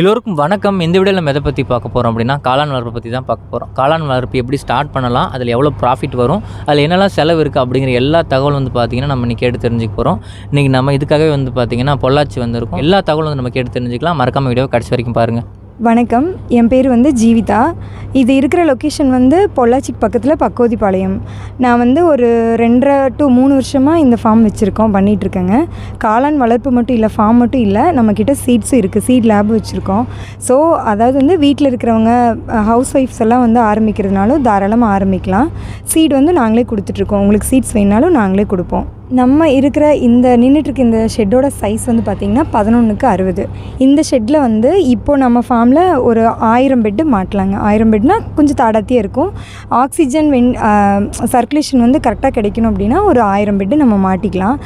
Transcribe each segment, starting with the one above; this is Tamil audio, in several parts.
எல்லோருக்கும் வணக்கம். இந்த வீடியோவில் நம்ம எதை பற்றி பார்க்க போகிறோம் அப்படின்னா காளான் வளர்ப்பை பற்றி தான் பார்க்க போகிறோம் காளான் வளர்ப்பு எப்படி ஸ்டார்ட் பண்ணலாம் அதில் எவ்வளோ ப்ராஃபிட் வரும் அதில் என்னெல்லாம் செலவு இருக்குது அப்படிங்கிற எல்லா தகவலும் வந்து பார்த்திங்கன்னா நம்ம இன்றைக்கி கேட்டு தெரிஞ்சுக்க போகிறோம் இன்றைக்கி நம்ம இதுக்காகவே வந்து பார்த்திங்கன்னா பொள்ளாச்சி வந்திருக்கும். எல்லா தகவலும் வந்து நம்ம கேட்டு தெரிஞ்சுக்கலாம். மறக்காம வீடியோ கடைசி வரைக்கும் பாருங்கள் வணக்கம். என் பேர் வந்து ஜீவிதா. இது இருக்கிற லொக்கேஷன் வந்து பொள்ளாச்சிக்கு பக்கத்தில் பக்கோதிப்பாளையம் நான் வந்து ஒரு ரெண்டரை டு மூணு வருஷமாக இந்த ஃபார்ம் வச்சுருக்கோம் பண்ணிகிட்ருக்கேங்க காளான் வளர்ப்பு மட்டும் இல்லை ஃபார்ம் மட்டும் இல்லை நம்மக்கிட்ட சீட்ஸும் இருக்குது சீட் லேப் வச்சுருக்கோம். ஸோ அதாவது வந்து வீட்டில் இருக்கிறவங்க ஹவுஸ் ஒய்ஃப்ஸ் எல்லாம் வந்து ஆரம்பிக்கிறதுனாலும் தாராளமாக ஆரம்பிக்கலாம். சீட் வந்து நாங்களே கொடுத்துட்ருக்கோம் உங்களுக்கு சீட்ஸ் வேணாலும் நாங்களே கொடுப்போம். நம்ம இருக்கிற இந்த நின்றுட்டுருக்க இந்த ஷெட்டோட சைஸ் வந்து பார்த்திங்கன்னா பதினொன்றுக்கு அறுபது. இந்த ஷெட்டில் வந்து இப்போது நம்ம ஃபார்மில் ஒரு ஆயிரம் பெட்டு மாட்டலாங்க. ஆயிரம் பெட்னால் கொஞ்சம் தாடாத்தியே இருக்கும். ஆக்சிஜன் வென் சர்க்குலேஷன் வந்து கரெக்டாக கிடைக்கணும் அப்படின்னா ஒரு ஆயிரம் பெட்டு நம்ம மாட்டிக்கலாம்.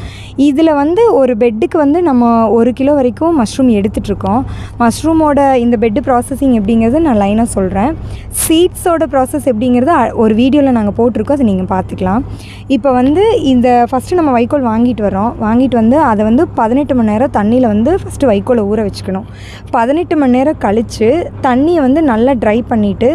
இதில் வந்து ஒரு பெட்டுக்கு வந்து நம்ம ஒரு கிலோ வரைக்கும் மஷ்ரூம் எடுத்துகிட்ருக்கோம் மஷ்ரூமோட இந்த பெட்டு ப்ராசஸிங் எப்படிங்கிறது நான் லைனாக சொல்கிறேன் சீட்ஸோட ப்ராசஸ் எப்படிங்கிறது ஒரு வீடியோவில் நாங்கள் போட்டிருக்கோம். அதை நீங்கள் பார்த்துக்கலாம் இப்போ வந்து இந்த ஃபஸ்ட்டு நம்ம வைக்கோல் வாங்கிட்டு வரோம் வாங்கிட்டு வந்து அதை வந்து பதினெட்டு மணி நேரம் தண்ணியில் வந்து ஃபஸ்ட்டு வைக்கோலை ஊற வச்சுக்கணும். பதினெட்டு மணி நேரம் கழித்து தண்ணியை வந்து நல்லா ட்ரை பண்ணிவிட்டு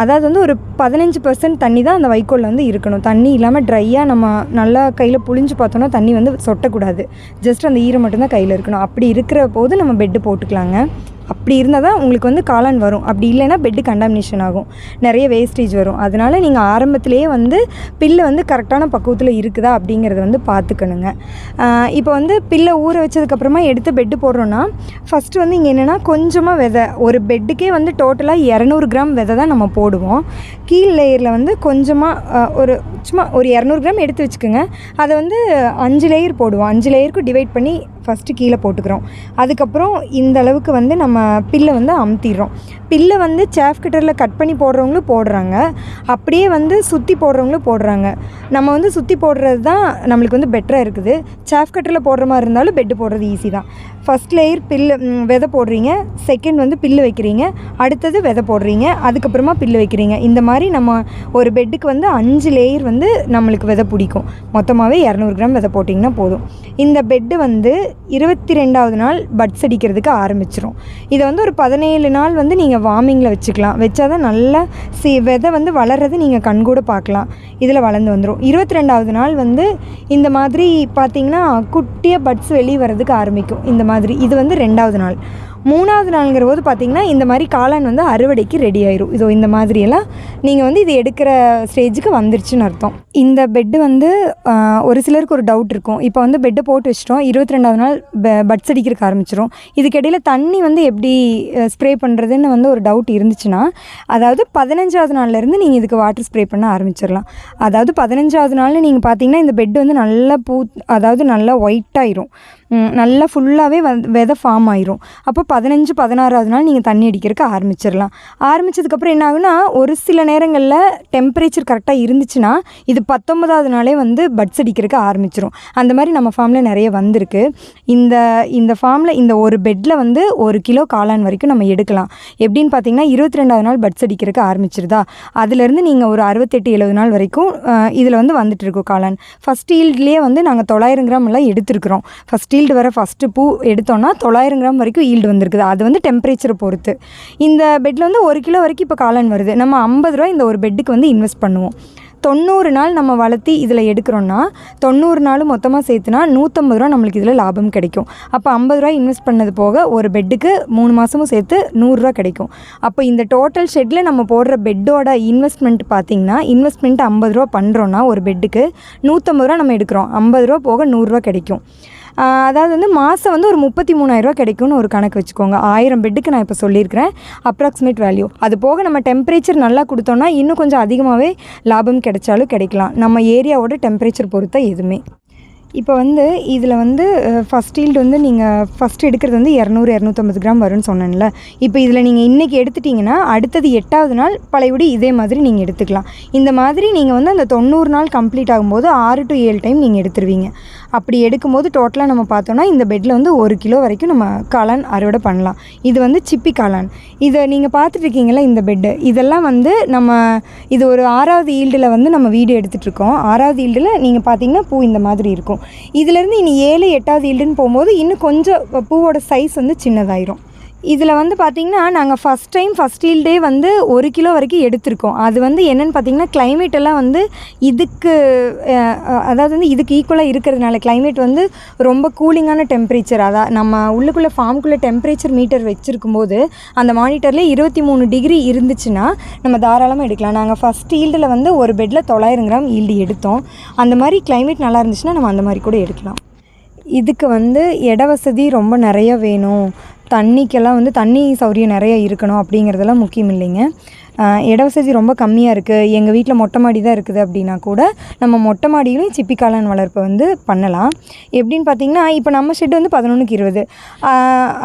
அதாவது வந்து ஒரு பதினஞ்சு பர்சன்ட் தண்ணி தான் அந்த வைக்கோலில் வந்து இருக்கணும். தண்ணி இல்லாமல் ட்ரையாக நம்ம நல்லா கையில் புழிஞ்சு பார்த்தோன்னா தண்ணி வந்து சொட்டக்கூடாது. ஜஸ்ட் அந்த ஈரம் மட்டும்தான் கையில் இருக்கணும். அப்படி இருக்கிற போது நம்ம பெட்டு போட்டுக்கலாங்க. அப்படி இருந்தால் தான் உங்களுக்கு வந்து காளான் வரும். அப்படி இல்லைன்னா பெட்டு கண்டாமினேஷன் ஆகும். நிறைய வேஸ்டேஜ் வரும். அதனால் நீங்கள் ஆரம்பத்திலேயே வந்து பில்லு வந்து கரெக்டான பக்குவத்தில் இருக்குதா அப்படிங்கிறத வந்து பார்த்துக்கணுங்க. இப்போ வந்து பில்லை ஊற வச்சதுக்கப்புறமா எடுத்து பெட்டு போடுறோன்னா ஃபஸ்ட்டு வந்து இங்கே என்னென்னா கொஞ்சமாக விதை ஒரு பெட்டுக்கே வந்து டோட்டலாக இரநூறு கிராம் விதை தான் நம்ம போடுவோம். கீழ் லேயரில் வந்து கொஞ்சமாக ஒரு சும்மா ஒரு இரநூறு கிராம் எடுத்து வச்சுக்கோங்க. அதை வந்து அஞ்சு லேயர் போடுவோம். அஞ்சு லேயருக்கு டிவைட் பண்ணி ஃபஸ்ட்டு கீழே போட்டுக்கிறோம். அதுக்கப்புறம் இந்த அளவுக்கு வந்து நம்ம பில்லை வந்து அமுத்திடுறோம். பில்லை வந்து சேஃப் கட்டரில் கட் பண்ணி போடுறவங்களும் போடுறாங்க. அப்படியே வந்து சுற்றி போடுறவங்களும் போடுறாங்க. நம்ம வந்து சுற்றி போடுறது தான் நம்மளுக்கு வந்து பெட்டராக இருக்குது. சேஃப் கட்டரில் போடுற மாதிரி இருந்தாலும் பெட்டு போடுறது ஈஸி தான். ஃபஸ்ட் லேயர் பில்லு விதை போடுறீங்க. செகண்ட் வந்து பில்லு வைக்கிறீங்க. அடுத்தது விதை போடுறீங்க. அதுக்கப்புறமா பில்லு வைக்கிறீங்க. இந்த மாதிரி நம்ம ஒரு பெட்டுக்கு வந்து அஞ்சு லேயர் வந்து நம்மளுக்கு விதை பிடிக்கும். மொத்தமாகவே இரநூறு கிராம் விதை போட்டிங்கன்னா போதும். இந்த பெட்டு வந்து இருபத்தி ரெண்டாவது நாள் பட்ஸ் அடிக்கிறதுக்கு ஆரம்பிச்சிரும். இதை வந்து ஒரு பதினேழு நாள் வந்து நீங்கள் வார்மிங்கில் வச்சுக்கலாம். வச்சா தான் நல்லா சி விதை வந்து வளர்கிறது நீங்கள் கண்கூட பார்க்கலாம். இதில் வளர்ந்து வந்துடும் இருபத்தி ரெண்டாவது நாள் வந்து இந்த மாதிரி பார்த்தீங்கன்னா குட்டியாக பட்ஸ் வெளியே வர்றதுக்கு ஆரம்பிக்கும். இந்த மாதிரி இது வந்து ரெண்டாவது நாள். மூணாவது நாளுங்கிற போது பார்த்திங்கன்னா இந்த மாதிரி காளான் வந்து அறுவடைக்கு ரெடி ஆயிரும். இதோ இந்த மாதிரியெல்லாம் நீங்கள் வந்து இது எடுக்கிற ஸ்டேஜுக்கு வந்துருச்சுன்னு அர்த்தம். இந்த பெட்டு வந்து ஒரு சிலருக்கு ஒரு டவுட் இருக்கும். இப்போ வந்து பெட்டை போட்டு வச்சிட்டோம். இருபத்தி ரெண்டாவது நாள் பட்ஸ் அடிக்கிறதுக்கு ஆரம்பிச்சிடும் இதுக்கிடையில் தண்ணி வந்து எப்படி ஸ்ப்ரே பண்ணுறதுன்னு வந்து ஒரு டவுட் இருந்துச்சுன்னா அதாவது பதினஞ்சாவது நாள்லேருந்து நீங்கள் இதுக்கு வாட்டர் ஸ்ப்ரே பண்ண ஆரம்பிச்சிடலாம் அதாவது பதினஞ்சாவது நாளில் நீங்கள் பார்த்தீங்கன்னா இந்த பெட் வந்து நல்லா பூ அதாவது நல்லா ஒயிட் ஆயிரும். நல்லா ஃபுல்லாகவே விதை ஃபார்ம் ஆயிரும். அப்போ பதினஞ்சு பதினாறாவது நாள் நீங்கள் தண்ணி அடிக்கிறதுக்கு ஆரம்பிச்சிடலாம் ஆரம்பிச்சதுக்கப்புறம் என்ன ஆகுனா ஒரு சில நேரங்களில் டெம்பரேச்சர் கரெக்டாக இருந்துச்சுன்னா இது பத்தொன்பதாவது நாளே வந்து பட்ஸ் அடிக்கிறதுக்கு ஆரம்பிச்சிரும். அந்த மாதிரி நம்ம ஃபார்மில் நிறைய வந்திருக்கு. இந்த இந்த ஃபார்மில் இந்த ஒரு பெட்டில் வந்து ஒரு கிலோ காளான் வரைக்கும் நம்ம எடுக்கலாம். எப்படின்னு பார்த்தீங்கன்னா இருபத்தி ரெண்டாவது நாள் பட்ஸ் அடிக்கிறதுக்கு ஆரம்பிச்சிருதா. அதுலேருந்து நீங்கள் ஒரு அறுபத்தெட்டு எழுபது நாள் வரைக்கும் இதில் வந்து வந்துட்டு இருக்கும் காளான். ஃபஸ்ட் ஈல்ட்லேயே வந்து நாங்கள் தொள்ளாயிரம் கிராம் எல்லாம் எடுத்துருக்குறோம். ஃபஸ்ட் ஈல்டு வர ஃபஸ்ட்டு பூ எடுத்தோன்னா தொள்ளாயிரம் கிராம் வரைக்கும் ஈல்டு வந்திருக்குது. அது வந்து டெம்பரேச்சரை பொறுத்து. இந்த பெட்டில் வந்து ஒரு கிலோ வரைக்கும் இப்போ காளான் வருது. நம்ம ஐம்பது ரூபா இந்த ஒரு பெட்டுக்கு வந்து இன்வெஸ்ட் பண்ணுவோம். தொண்ணூறு நாள் நம்ம வளர்த்தி இதில் எடுக்கிறோன்னா தொண்ணூறு நாள் மொத்தமாக சேர்த்துனா நூற்றம்பது ரூபா நம்மளுக்கு இதில் லாபம் கிடைக்கும். அப்போ ஐம்பது ரூபா இன்வெஸ்ட் பண்ணது போக ஒரு பெட்டுக்கு மூணு மாதமும் சேர்த்து நூறுரூவா கிடைக்கும். அப்போ இந்த டோட்டல் ஷெட்டில் நம்ம போடுற பெட்டோட இன்வெஸ்ட்மெண்ட் பார்த்திங்கன்னா இன்வெஸ்ட்மெண்ட் ஐம்பது ரூபா பண்ணுறோன்னா ஒரு பெட்டுக்கு நூற்றம்பது ரூபா நம்ம எடுக்கிறோம். ஐம்பது ரூபா போக நூறுரூவா கிடைக்கும். அதாவது வந்து மாதம் வந்து ஒரு முப்பத்தி மூணாயிரரூவா கிடைக்கும்னு ஒரு கணக்கு வச்சுக்கோங்க. ஆயிரம் பெட்டுக்கு நான் இப்போ சொல்லியிருக்கிறேன். அப்ராக்சிமேட் வேல்யூ அது போக நம்ம டெம்பரேச்சர் நல்லா கொடுத்தோம்னா இன்னும் கொஞ்சம் அதிகமாகவே லாபம் கிடைச்சாலும் கிடைக்கலாம். நம்ம ஏரியாவோட டெம்பரேச்சர் பொறுத்த எதுவுமே. இப்போ வந்து இதில் வந்து ஃபஸ்ட் ஈல்டு வந்து நீங்கள் ஃபஸ்ட்டு எடுக்கிறது வந்து இரநூறு இரநூத்தம்பது கிராம் வரும்னு சொன்னேன்ல. இப்போ இதில் நீங்கள் இன்றைக்கி எடுத்துட்டிங்கன்னா அடுத்தது எட்டாவது நாள் பழையபடி இதே மாதிரி நீங்கள் எடுத்துக்கலாம். இந்த மாதிரி நீங்கள் வந்து அந்த தொண்ணூறு நாள் கம்ப்ளீட் ஆகும்போது ஆறு டு ஏழு டைம் நீங்கள் எடுத்துருவீங்க. அப்படி எடுக்கும்போது டோட்டலாக நம்ம பார்த்தோன்னா இந்த பெட்டில் வந்து ஒரு கிலோ வரைக்கும் நம்ம காளான் அறுவடை பண்ணலாம். இது வந்து சிப்பி காளான். இதை நீங்கள் பார்த்துட்ருக்கீங்களா இந்த பெட்டு இதெல்லாம் வந்து நம்ம இது ஒரு ஆறாவது ஈல்டில் வந்து நம்ம வீடியோ எடுத்துகிட்ருக்கோம் ஆறாவது ஈல்டில் நீங்கள் பார்த்தீங்கன்னா பூ இந்த மாதிரி இருக்கும். இதுலேருந்து இனி ஏழு எட்டாவது ஈல்டுன்னு போகும்போது இன்னும் கொஞ்சம் பூவோட சைஸ் வந்து சின்னதாயிரும். இதில் வந்து பார்த்திங்கன்னா நாங்கள் ஃபஸ்ட் டைம் ஃபஸ்ட் டே வந்து ஒரு கிலோ வரைக்கும் எடுத்திருக்கோம். அது வந்து என்னென்னு பார்த்தீங்கன்னா கிளைமேட் எல்லாம் வந்து இதுக்கு அதாவது வந்து இதுக்கு ஈக்குவலாக இருக்கிறதுனால கிளைமேட் வந்து ரொம்ப கூலிங்கான டெம்பரேச்சர் அதான் நம்ம உள்ளுக்குள்ளே ஃபார்முக்குள்ளே டெம்பரேச்சர் மீட்டர் வச்சுருக்கும்போது அந்த மானிட்டர்லேயே இருபத்தி மூணு டிகிரி இருந்துச்சுன்னா நம்ம தாராளமாக எடுக்கலாம். நாங்கள் ஃபஸ்ட் ஈல்டில் வந்து ஒரு பெட்டில் தொள்ளாயிரம் கிராம் ஈல்டு எடுத்தோம். அந்த மாதிரி கிளைமேட் நல்லா இருந்துச்சுன்னா நம்ம அந்த மாதிரி கூட எடுக்கலாம். இதுக்கு வந்து இட வசதி ரொம்ப நிறைய வேணும். தண்ணிக்கெல்லாம் வந்து தண்ணி சௌரியம் நிறைய இருக்கணும் அப்படிங்கிறதெல்லாம் முக்கியம் இல்லைங்க. இட வசதி ரொம்ப கம்மியாக இருக்குது எங்கள் வீட்டில் மொட்டை மாடி தான் இருக்குது அப்படின்னா கூட நம்ம மொட்டை மாடியிலையும் சிப்பி காளான் வந்து பண்ணலாம். எப்படின்னு பார்த்தீங்கன்னா இப்போ நம்ம ஷெட் வந்து பதினொன்றுக்கு இருபது.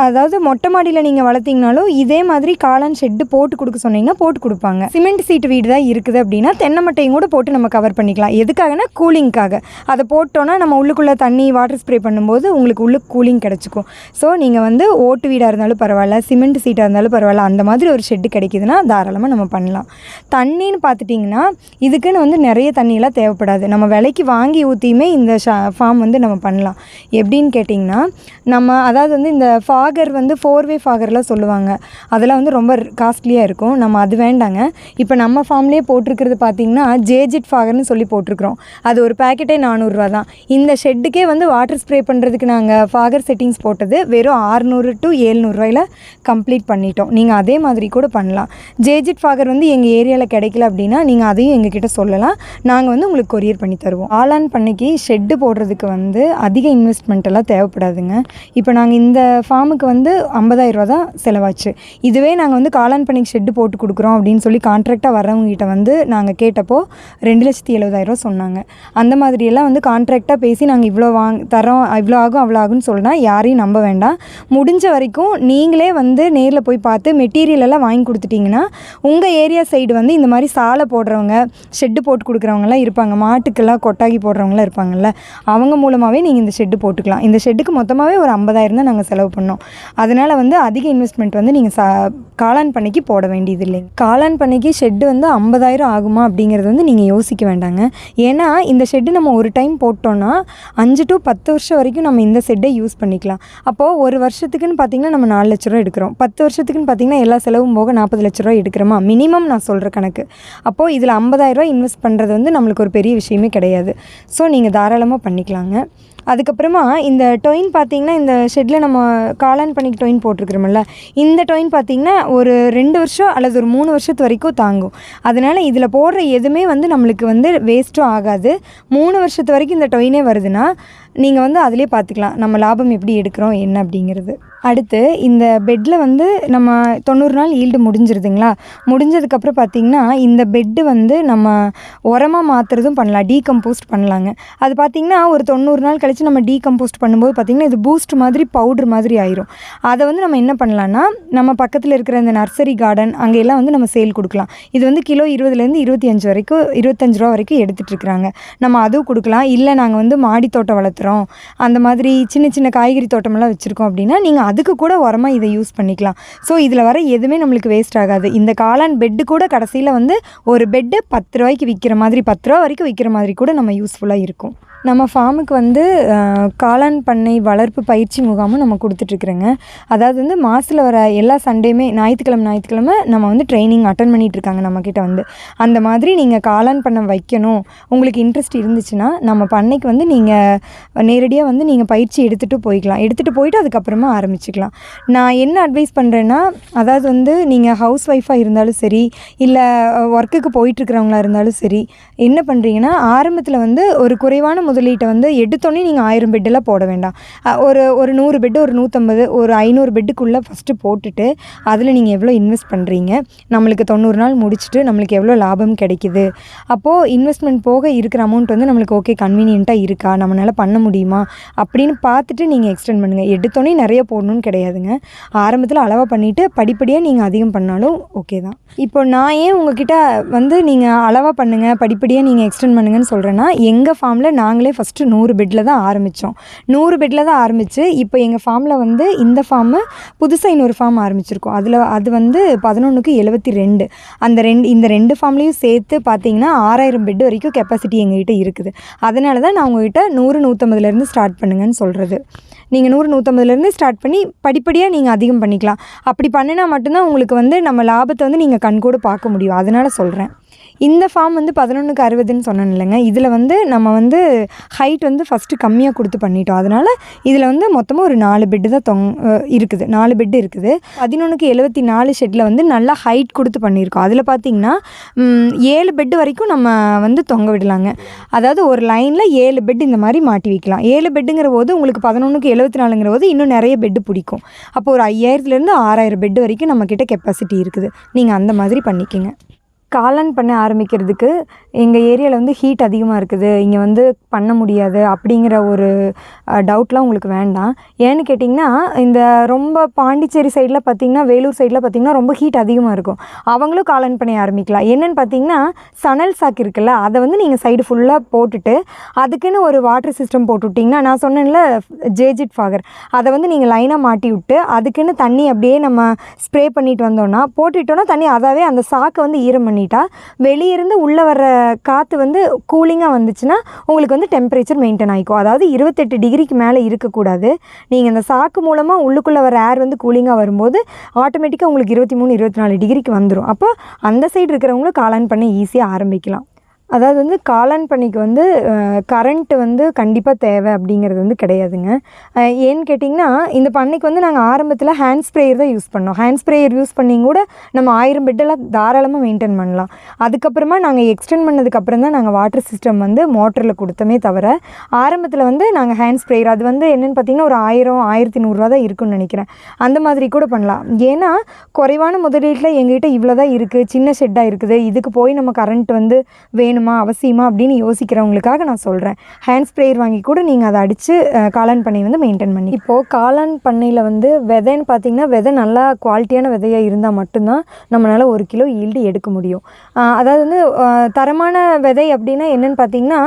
அதாவது மொட்டை மாடியில் நீங்கள் வளர்த்திங்கனாலும் இதே மாதிரி காளான் ஷெட்டு போட்டு கொடுக்க சொன்னீங்கன்னா போட்டு கொடுப்பாங்க. சிமெண்ட் சீட்டு வீடு தான் இருக்குது அப்படின்னா தென்னை மட்டையும் கூட போட்டு நம்ம கவர் பண்ணிக்கலாம். எதுக்காகனா கூலிங்க்காக அதை போட்டோன்னா நம்ம உள்ளுக்குள்ளே தண்ணி வாட்டர் ஸ்ப்ரே பண்ணும்போது உங்களுக்கு உள்ள கூலிங் கிடச்சிக்கும். ஸோ நீங்கள் வந்து ஓட்டு வீடாக இருந்தாலும் பரவாயில்ல சிமெண்ட் சீட்டாக இருந்தாலும் பரவாயில்ல அந்த மாதிரி ஒரு ஷெட்டு கிடைக்குதுன்னா தாராளமாக நம்ம பண்ணலாம். தண்ணின்னு பார்த்துட்டிங்கன்னா இதுக்குன்னு வந்து நிறைய தண்ணியெல்லாம் தேவைப்படாது. நம்ம விலைக்கு வாங்கி ஊற்றியுமே இந்த ஷா ஃபார்ம் வந்து நம்ம பண்ணலாம். எப்படின்னு கேட்டிங்கன்னா நம்ம அதாவது வந்து இந்த ஃபாகர் வந்து ஃபோர் வே ஃபாகர்லாம் சொல்லுவாங்க. அதெல்லாம் வந்து ரொம்ப காஸ்ட்லியாக இருக்கும். நம்ம அது வேண்டாங்க. இப்போ நம்ம ஃபார்ம்லேயே போட்டிருக்கிறது பார்த்திங்கன்னா ஜேஜிட் ஃபாகர்னு சொல்லி போட்டிருக்கிறோம். அது ஒரு பேக்கெட்டே நானூறுரூவா தான். இந்த ஷெட்டுக்கே வந்து வாட்டர் ஸ்ப்ரே பண்ணுறதுக்கு நாங்கள் ஃபாகர் செட்டிங்ஸ் போட்டது வெறும் ஆறுநூறு டு ஏழ்நூறுவாயில் கம்ப்ளீட் பண்ணிட்டோம். நீங்கள் அதே மாதிரி கூட பண்ணலாம். ஜேஜிட் ஃபாகர் வந்து எங்கள் ஏரியாவில் கிடைக்கல அப்படின்னா நீங்கள் அதையும் எங்ககிட்ட சொல்லலாம். நாங்கள் வந்து உங்களுக்கு கொரியர் பண்ணி தருவோம். ஆலான் பண்ணைக்கு ஷெட்டு போடுறதுக்கு வந்து அதிக இன்வெஸ்ட்மெண்ட் எல்லாம் தேவைப்படாதுங்க. இப்போ நாங்கள் இந்த ஃபார்முக்கு வந்து 50000 ரூபா தான் செலவாச்சு. இதுவே நாங்கள் வந்து காளான் பண்ணைக்கு ஷெட்டு போட்டு கொடுக்குறோம் அப்படின்னு சொல்லி கான்ட்ராக்டாக வரவங்ககிட்ட வந்து நாங்கள் கேட்டப்போ ரெண்டு லட்சத்தி எழுபதாயிரம் சொன்னாங்க. அந்த மாதிரியெல்லாம் வந்து கான்ட்ராக்டாக பேசி நாங்கள் இவ்வளோ வாங் தரோம் இவ்வளோ ஆகும் அவ்வளோ ஆகும்னு சொல்லினா யாரையும் நம்ப வேண்டாம். முடிஞ்ச வரைக்கும் நீங்களே வந்து நேரில் போய் பார்த்து மெட்டீரியல் எல்லாம் வாங்கி கொடுத்துட்டிங்கன்னா உங்கள் உங்கள் ஏரியா சைடு வந்து இந்த மாதிரி சாலை போடுறவங்க ஷெட்டு போட்டு கொடுக்குறவங்கலாம் இருப்பாங்க. மாட்டுக்கெல்லாம் கொட்டாகி போடுறவங்களாம் இருப்பாங்கல்ல. அவங்க மூலமாகவே நீங்கள் இந்த ஷெட்டு போட்டுக்கலாம். இந்த ஷெட்டுக்கு மொத்தமாகவே ஒரு ஐம்பதாயிரம் தான் நாங்கள் செலவு பண்ணோம். அதனால் வந்து அதிக இன்வெஸ்ட்மெண்ட் வந்து நீங்கள் சா காளான் பண்ணைக்கு போட வேண்டியது இல்லைங்க காளான் பண்ணைக்கு ஷெட்டு வந்து ஐம்பதாயிரம் ஆகுமா அப்படிங்கிறது வந்து நீங்கள் யோசிக்க வேண்டாங்க. ஏன்னா இந்த ஷெட்டு நம்ம ஒரு டைம் போட்டோன்னா அஞ்சு டு பத்து வருஷம் வரைக்கும் நம்ம இந்த ஷெட்டை யூஸ் பண்ணிக்கலாம். அப்போது ஒரு வருஷத்துக்குன்னு பார்த்தீங்கன்னா நம்ம நாலு லட்ச ரூபா எடுக்கிறோம். பத்து வருஷத்துக்குன்னு பார்த்தீங்கன்னா எல்லா செலவும் போக நாற்பது லட்ச ரூபா எடுக்கிறோமா? மினிமம் நான் சொல்கிற கணக்கு. அப்போது இதில் ஐம்பதாயிரரூவா இன்வெஸ்ட் பண்ணுறது வந்து நம்மளுக்கு ஒரு பெரிய விஷயமே கிடையாது. ஸோ நீங்கள் தாராளமாக பண்ணிக்கலாங்க. அதுக்கப்புறமா இந்த டொயின் பார்த்தீங்கன்னா இந்த ஷெட்டில் நம்ம காளான் பண்ணிக்கு டொயின் போட்டிருக்கிறோம்ல இந்த டொயின் பார்த்தீங்கன்னா ஒரு ரெண்டு வருஷம் அல்லது ஒரு மூணு வருஷத்து வரைக்கும் தாங்கும். அதனால் இதில் போடுற எதுவுமே வந்து நம்மளுக்கு வந்து வேஸ்ட்டும் ஆகாது. மூணு வருஷத்து வரைக்கும் இந்த டொயினே வருதுன்னா நீங்கள் வந்து அதிலே பார்த்துக்கலாம் நம்ம லாபம் எப்படி எடுக்கிறோம் என்ன அப்படிங்கிறது. அடுத்து இந்த பெட்டில் வந்து நம்ம தொண்ணூறு நாள் ஈல்டு முடிஞ்சிருதுங்களா? முடிஞ்சதுக்கப்புறம் பார்த்தீங்கன்னா இந்த பெட்டு வந்து நம்ம உரமாக மாற்றுறதும் பண்ணலாம் டீகம்போஸ்ட் பண்ணலாங்க. அது பார்த்திங்கன்னா ஒரு தொண்ணூறு நாள் கழித்து நம்ம டீகம்போஸ்ட் பண்ணும்போது பார்த்திங்கன்னா இது பூஸ்ட் மாதிரி பவுட்ரு மாதிரி ஆயிரும். அதை வந்து நம்ம என்ன பண்ணலான்னா நம்ம பக்கத்தில் இருக்கிற இந்த நர்சரி கார்டன் அங்கெல்லாம் வந்து நம்ம சேல் கொடுக்கலாம். இது வந்து கிலோ இருபதுலேருந்து இருபத்தி அஞ்சு வரைக்கும் இருபத்தஞ்சு ரூபா வரைக்கும் எடுத்துகிட்டு இருக்கிறாங்க. நம்ம அதுவும் கொடுக்கலாம். இல்லை நாங்கள் வந்து மாடி தோட்டம் வளர்த்துறோம். அந்த மாதிரி சின்ன சின்ன காய்கறி தோட்டமெல்லாம் வச்சுருக்கோம் அப்படின்னா நீங்கள் அதுக்கு கூட உரமாக இதை யூஸ் பண்ணிக்கலாம். ஸோ இதில் வர எதுவுமே நம்மளுக்கு வேஸ்ட் ஆகாது. இந்த காளான் பெட்டு கூட கடைசியில் வந்து ஒரு பெட்டு பத்து ரூபாய்க்கு விற்கிற மாதிரி பத்து ரூபா வரைக்கும் விற்கிற மாதிரி கூட நம்ம யூஸ்ஃபுல்லாக இருக்கும். நம்ம ஃபார்முக்கு வந்து காளான் பண்ணை வளர்ப்பு பயிற்சி முகாமும் நம்ம கொடுத்துட்ருக்குறோங்க. அதாவது வந்து மாதத்தில் வர எல்லா சண்டேயுமே ஞாயிற்றுக்கிழமை ஞாயிற்றுக்கிழமை நம்ம வந்து ட்ரைனிங் அட்டன் பண்ணிகிட்ருக்காங்க நம்மக்கிட்ட வந்து. அந்த மாதிரி நீங்கள் காளான் பண்ண வைக்கணும். உங்களுக்கு இன்ட்ரெஸ்ட் இருந்துச்சுன்னா நம்ம பண்ணைக்கு வந்து நீங்கள் நேரடியாக வந்து நீங்கள் பயிற்சி எடுத்துகிட்டு போய்க்கலாம். எடுத்துகிட்டு போயிட்டு அதுக்கப்புறமா ஆரம்பிச்சுக்கலாம். நான் என்ன அட்வைஸ் பண்ணுறேன்னா அதாவது வந்து நீங்கள் ஹவுஸ் ஒய்ஃபாக இருந்தாலும் சரி இல்லை ஒர்க்குக்கு போயிட்டுருக்கிறவங்களா இருந்தாலும் சரி என்ன பண்ணுறீங்கன்னா ஆரம்பத்தில் வந்து ஒரு குறைவான முதலீட்டை வந்து எடுத்தோடனே நீங்கள் ஆயிரம் பெட்டெல்லாம் போட வேண்டாம். ஒரு ஒரு நூறு பெட்டு ஒரு நூற்றம்பது ஒரு ஐநூறு பெட்டுக்குள்ளே ஃபஸ்ட்டு போட்டுட்டு அதில் நீங்கள் எவ்வளோ இன்வெஸ்ட் பண்ணுறீங்க நம்மளுக்கு தொண்ணூறு நாள் முடிச்சுட்டு நம்மளுக்கு எவ்வளோ லாபம் கிடைக்குது? அப்போது இன்வெஸ்ட்மெண்ட் போக இருக்கிற அமௌண்ட் வந்து நம்மளுக்கு ஓகே கன்வீனியண்ட்டாக இருக்கா? நம்மளால் பண்ண முடியுமா? அப்படின்னு பார்த்துட்டு நீங்கள் எக்ஸ்டெண்ட் பண்ணுங்கள் எடுத்தோடனே நிறைய போடணும்னு கிடையாதுங்க. ஆரம்பத்தில் அளவாக பண்ணிவிட்டு படிப்படியாக நீங்கள் அதிகம் பண்ணாலும் ஓகே தான். இப்போ நான் ஏன் உங்ககிட்ட வந்து நீங்கள் அளவாக பண்ணுங்கள் படிப்படியாக நீங்கள் எக்ஸ்டெண்ட் பண்ணுங்கன்னு சொல்கிறேன்னா எங்கள் ஃபார்மில் நாங்களே நாங்களே ஃபஸ்ட்டு நூறு பெட்டில் தான் ஆரம்பித்தோம் நூறு பெட்டில் தான் ஆரம்பித்து இப்போ எங்கள் ஃபார்மில் வந்து இந்த ஃபார்மு புதுசாக இன்னொரு ஃபார்ம் ஆரம்பிச்சிருக்கோம். அதில் அது வந்து பதினொன்றுக்கு எழுபத்தி ரெண்டு. அந்த ரெண்டு இந்த ரெண்டு ஃபார்ம்லேயும் சேர்த்து பார்த்தீங்கன்னா ஆறாயிரம் பெட் வரைக்கும் கெப்பாசிட்டி எங்ககிட்ட இருக்குது. அதனால தான் நான் உங்ககிட்ட நூறு நூற்றம்பதுலேருந்து ஸ்டார்ட் பண்ணுங்கன்னு சொல்கிறது நீங்கள் நூறு நூற்றம்பதுலேருந்து ஸ்டார்ட் பண்ணி படிப்படியாக நீங்கள் அதிகம் பண்ணிக்கலாம். அப்படி பண்ணினா மட்டும்தான் உங்களுக்கு வந்து நம்ம லாபத்தை வந்து நீங்கள் கண்கூட பார்க்க முடியும். அதனால் சொல்கிறேன் இந்த ஃபார்ம் வந்து பதினொன்றுக்கு அறுபதுன்னு சொன்னேன் இல்லைங்க. இதில் வந்து நம்ம வந்து ஹைட் வந்து ஃபஸ்ட்டு கம்மியாக கொடுத்து பண்ணிட்டோம். அதனால் இதில் வந்து மொத்தமாக ஒரு நாலு பெட்டு தான் தொங் இருக்குது. நாலு பெட்டு இருக்குது. பதினொன்றுக்கு எழுபத்தி நாலு ஷெட்டில் வந்து நல்லா ஹைட் கொடுத்து பண்ணியிருக்கோம். அதில் பார்த்தீங்கன்னா ஏழு பெட்டு வரைக்கும் நம்ம வந்து தொங்க விடலாங்க. அதாவது ஒரு லைனில் ஏழு பெட் இந்த மாதிரி மாட்டி வைக்கலாம். ஏழு பெட்டுங்கிற போது உங்களுக்கு பதினொன்றுக்கு எழுபத்தி நாலுங்கிற போது இன்னும் நிறைய பெட்டு பிடிக்கும். அப்போ ஒரு ஐயாயிரத்துலேருந்து ஆறாயிரம் பெட் வரைக்கும் நம்மக்கிட்ட கெப்பாசிட்டி இருக்குது. நீங்கள் அந்த மாதிரி பண்ணிக்கங்க. காளான் பண்ண ஆரம்பிக்கிறதுக்கு எங்கள் ஏரியாவில் வந்து ஹீட் அதிகமாக இருக்குது. இங்கே வந்து பண்ண முடியாது அப்படிங்கிற ஒரு டவுட்லாம் உங்களுக்கு வேண்டாம். ஏன்னு கேட்டிங்கன்னா இந்த ரொம்ப பாண்டிச்சேரி சைடில் பார்த்தீங்கன்னா வேலூர் சைடில் பார்த்தீங்கன்னா ரொம்ப ஹீட் அதிகமாக இருக்கும். அவங்களும் காலன் பண்ணி ஆரம்பிக்கலாம். என்னென்னு பார்த்தீங்கன்னா சணல் சாக்கு இருக்குல்ல அதை வந்து நீங்கள் சைடு ஃபுல்லாக போட்டுட்டு அதுக்குன்னு ஒரு வாட்டர் சிஸ்டம் போட்டு விட்டிங்கன்னா நான் சொன்னேன்ல ஜேஜிட் ஃபாகர் அதை வந்து நீங்கள் லைனாக மாட்டி விட்டு அதுக்குன்னு தண்ணி அப்படியே நம்ம ஸ்ப்ரே பண்ணிட்டு வந்தோம்னா போட்டுட்டோன்னா தண்ணி அதாவே அந்த சாக்கை வந்து ஈரம் பண்ணிட்டா வெளியிருந்து உள்ளே வர்ற காற்று வந்து கூலிங்காக வந்துச்சுன்னா உங்களுக்கு வந்து டெம்பரேச்சர் மெயின்டைன் ஆகிக்கும் அதாவது இருபத்தெட்டு டிகிரிக்கு மேலே இருக்கக்கூடாது. நீங்கள் இந்த சாக்கு மூலமாக உள்ளுக்குள்ளே வர ஏர் வந்து கூலிங்காக வரும்போது ஆட்டோமேட்டிக்காக உங்களுக்கு இருபத்தி மூணு இருபத்தி நாலு டிகிரிக்கு வந்துடும் அப்போ அந்த சைடு இருக்கிறவங்களும் காலான் பண்ண ஈஸியாக ஆரம்பிக்கலாம். அதாவது வந்து காளான் பண்ணிக்கு வந்து கரண்ட்டு வந்து கண்டிப்பாக தேவை அப்படிங்கிறது வந்து கிடையாதுங்க. ஏன்னு கேட்டிங்கன்னா இந்த பண்ணைக்கு வந்து நாங்கள் ஆரம்பத்தில் ஹேண்ட் ஸ்ப்ரேயர் தான் யூஸ் பண்ணோம். ஹேண்ட் ஸ்ப்ரேயர் யூஸ் பண்ணி கூட நம்ம ஆயிரம் பெட்டெல்லாம் தாராளமாக மெயின்டைன் பண்ணலாம். அதுக்கப்புறமா நாங்கள் எக்ஸ்டெண்ட் பண்ணதுக்கப்புறம் தான் நாங்கள் வாட்டர் சிஸ்டம் வந்து மோட்டரில் கொடுத்தோமே தவிர ஆரம்பத்தில் வந்து நாங்கள் ஹேண்ட் ஸ்ப்ரேயர் அது வந்து என்னென்னு பார்த்தீங்கன்னா ஒரு ஆயிரம் ஆயிரத்தி நூறுரூவா தான் இருக்குன்னு நினைக்கிறேன். அந்த மாதிரி கூட பண்ணலாம். ஏன்னா குறைவான முதலீட்டில் எங்ககிட்ட இவ்வளோ தான் இருக்குது சின்ன ஷெட்டாக இருக்குது இதுக்கு போய் நம்ம கரண்ட் வந்து வேணும் அவசியமா அப்படின்னு யோசிக்கிறவங்களுக்காக நான் சொல்கிறேன் ஹேண்ட் ஸ்ப்ரேயர் வாங்கி கூட நீங்கள் அதை அடித்து காளான் பண்ணை வந்து மெயின்டைன் பண்ணி. இப்போது காளான் பண்ணையில் வந்து விதைன்னு பார்த்தீங்கன்னா விதை நல்லா குவாலிட்டியான விதையாக இருந்தால் மட்டும்தான் நம்மளால் ஒரு கிலோ ஈல்டு எடுக்க முடியும். அதாவது வந்து தரமான விதை அப்படின்னா என்னென்னு பார்த்தீங்கன்னா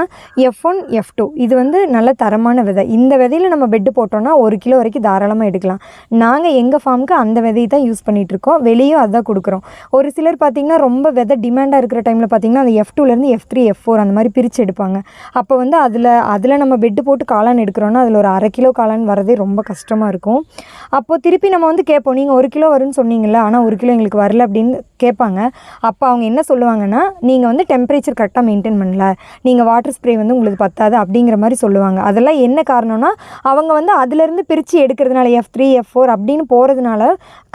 எஃப் ஒன் எஃப் டூ இது வந்து நல்ல தரமான விதை. இந்த விதையில் நம்ம பெட்டு போட்டோம்னா ஒரு கிலோ வரைக்கும் தாராளமாக எடுக்கலாம். நாங்கள் எங்கள் ஃபார்முக்கு அந்த விதையை தான் யூஸ் பண்ணிகிட்ருக்கோம் வெளியும் அதுதான் கொடுக்குறோம். ஒரு சிலர் பார்த்தீங்கன்னா ரொம்ப விதை டிமாண்டாக இருக்கிற டைமில் பார்த்தீங்கன்னா அந்த எஃப் டூலேருந்து F F three F four அந்த மாதிரி பிரித்து எடுப்பாங்க. அப்போ வந்து அதில் அதில் நம்ம பெட்டு போட்டு காளான் எடுக்கிறோன்னா அதில் ஒரு அரை கிலோ காளான் வரதே ரொம்ப கஷ்டமாக இருக்கும். அப்போது திருப்பி நம்ம வந்து கேட்போம் நீங்கள் ஒரு கிலோ வரும்னு சொன்னீங்கல்ல ஆனால் ஒரு கிலோ எங்களுக்கு வரல அப்படின்னு கேட்பாங்க. அப்போ அவங்க என்ன சொல்லுவாங்கன்னா நீங்கள் வந்து டெம்பரேச்சர் கரெக்டாக மெயின்டைன் பண்ணல. நீங்கள் வாட்டர் ஸ்ப்ரே வந்து உங்களுக்கு பத்தாது அப்படிங்கிற மாதிரி சொல்லுவாங்க. அதெல்லாம் என்ன காரணம்னா அவங்க வந்து அதுலேருந்து பிரித்து எடுக்கிறதுனால எஃப் த்ரீ எஃப் ஃபோர் அப்படின்னு போகிறதுனால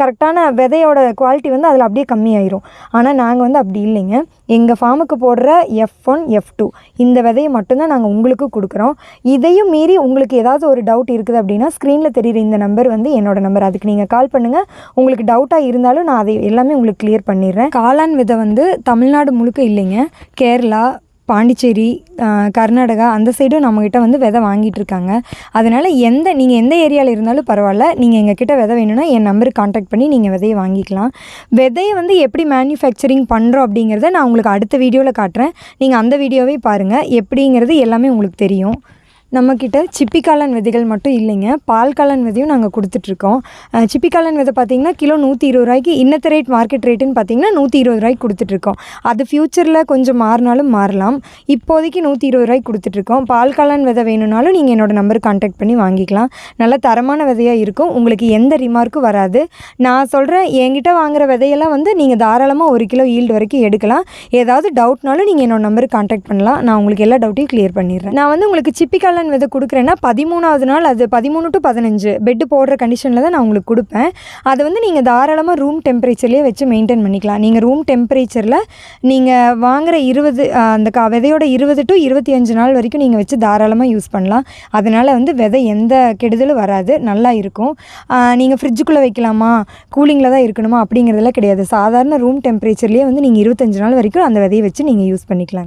கரெக்டான விதையோட குவாலிட்டி வந்து அதில் அப்படியே கம்மியாயிரும். ஆனால் நாங்கள் வந்து அப்படி இல்லைங்க. எங்கள் ஃபார்முக்கு போடுற எஃப் ஒன் எஃப் டூ இந்த விதையை மட்டும்தான் நாங்கள் உங்களுக்கு கொடுக்குறோம். இதையும் மீறி உங்களுக்கு ஏதாவது ஒரு டவுட் இருக்குது அப்படின்னா ஸ்க்ரீனில் தெரியுற இந்த நம்பர் வந்து என்னோட நம்பர் அதுக்கு நீங்கள் கால் பண்ணுங்கள் உங்களுக்கு டவுட்டாக இருந்தாலும் நான் அதை எல்லாமே உங்களுக்கு கிளியர் பண்ணிடுறேன். காளான் விதை வந்து தமிழ்நாடு முழுக்க இல்லைங்க. கேரளா பாண்டிச்சேரி கர்நாடகா அந்த சைடும் நம்மக்கிட்ட வந்து விதை வாங்கிட்டு இருக்காங்க அதனால் எந்த நீங்கள் எந்த ஏரியாவில் இருந்தாலும் பரவாயில்ல. நீங்கள் எங்ககிட்ட விதை வேணும்னா என் நம்பருக்கு காண்டாக்ட் பண்ணி நீங்கள் விதையை வாங்கிக்கலாம். விதையை வந்து எப்படி மேனுஃபேக்சரிங் பண்ணுறோம் அப்படிங்கிறத நான் உங்களுக்கு அடுத்த வீடியோவில் காட்டுறேன். நீங்கள் அந்த வீடியோவே பாருங்கள் எப்படிங்கிறது எல்லாமே உங்களுக்கு தெரியும். நம்மக்கிட்ட சிப்பி விதைகள் மட்டும் இல்லைங்க. பால் காளான் விதையும் நாங்கள் கொடுத்துட்ருக்கோம். சிப்பிக்காளன் விதை பார்த்தீங்கன்னா கிலோ நூற்றி இருபது ரூபாய்க்கு இன்னத்த ரேட் மார்க்கெட் ரேட்டுன்னு பார்த்தீங்கன்னா நூற்றி இருபது ரூபாய்க்கு கொடுத்துட்ருக்கோம். அது ஃப்யூச்சரில் கொஞ்சம் மாறினாலும் மாறலாம். இப்போதைக்கு நூற்றி இருபது ரூபாய்க்கு கொடுத்துட்ருக்கோம். பால் காளான் விதை வேணும்னாலும் நீங்கள் என்னோடய நம்பர் காண்டாக்ட் பண்ணி வாங்கிக்கலாம். நல்ல தரமான விதையாக இருக்கும். உங்களுக்கு எந்த ரிமார்க்கும் வராது. நான் சொல்கிறேன் என்கிட்ட வாங்குகிற விதையெல்லாம் வந்து நீங்கள் தாராளமாக ஒரு கிலோ ஈல்டு வரைக்கும் எடுக்கலாம். ஏதாவது டவுட்னாலும் நீங்கள் என்னோடய நம்பருக்கு காண்டாக்ட் பண்ணலாம். நான் உங்களுக்கு எல்லா டவுட்டையும் கிளியர் பண்ணிடுறேன். நான் வந்து உங்களுக்கு சிப்பி காளான் விதை கொடுக்குறேன்னா பதிமூணாவது நாள் அது பதிமூணு டு பதினஞ்சு. பெட்டு போடுற கண்டிஷனில் தான் நான் உங்களுக்கு கொடுப்பேன். அதை வந்து நீங்கள் தாராளமாக ரூம் டெம்பரேச்சர்லேயே வச்சு மெயின்டைன் பண்ணிக்கலாம். நீங்கள் ரூம் டெம்பரேச்சரில் நீங்கள் வாங்குகிற இருபது அந்த கா விதையோட இருபது டு இருபத்தி அஞ்சு நாள் வரைக்கும் நீங்கள் வச்சு தாராளமாக யூஸ் பண்ணலாம். அதனால் வந்து விதை எந்த கெடுதலும் வராது. நல்லா இருக்கும். நீங்கள் ஃப்ரிட்ஜுக்குள்ளே வைக்கலாமா? கூலிங்கில் தான் இருக்கணுமா? அப்படிங்கிறதெல்லாம் கிடையாது. சாதாரண ரூம் டெம்பரேச்சர்லேயே வந்து நீங்கள் இருபத்தஞ்சு நாள் வரைக்கும் அந்த விதையை வச்சு நீங்கள் யூஸ் பண்ணிக்கலாம்.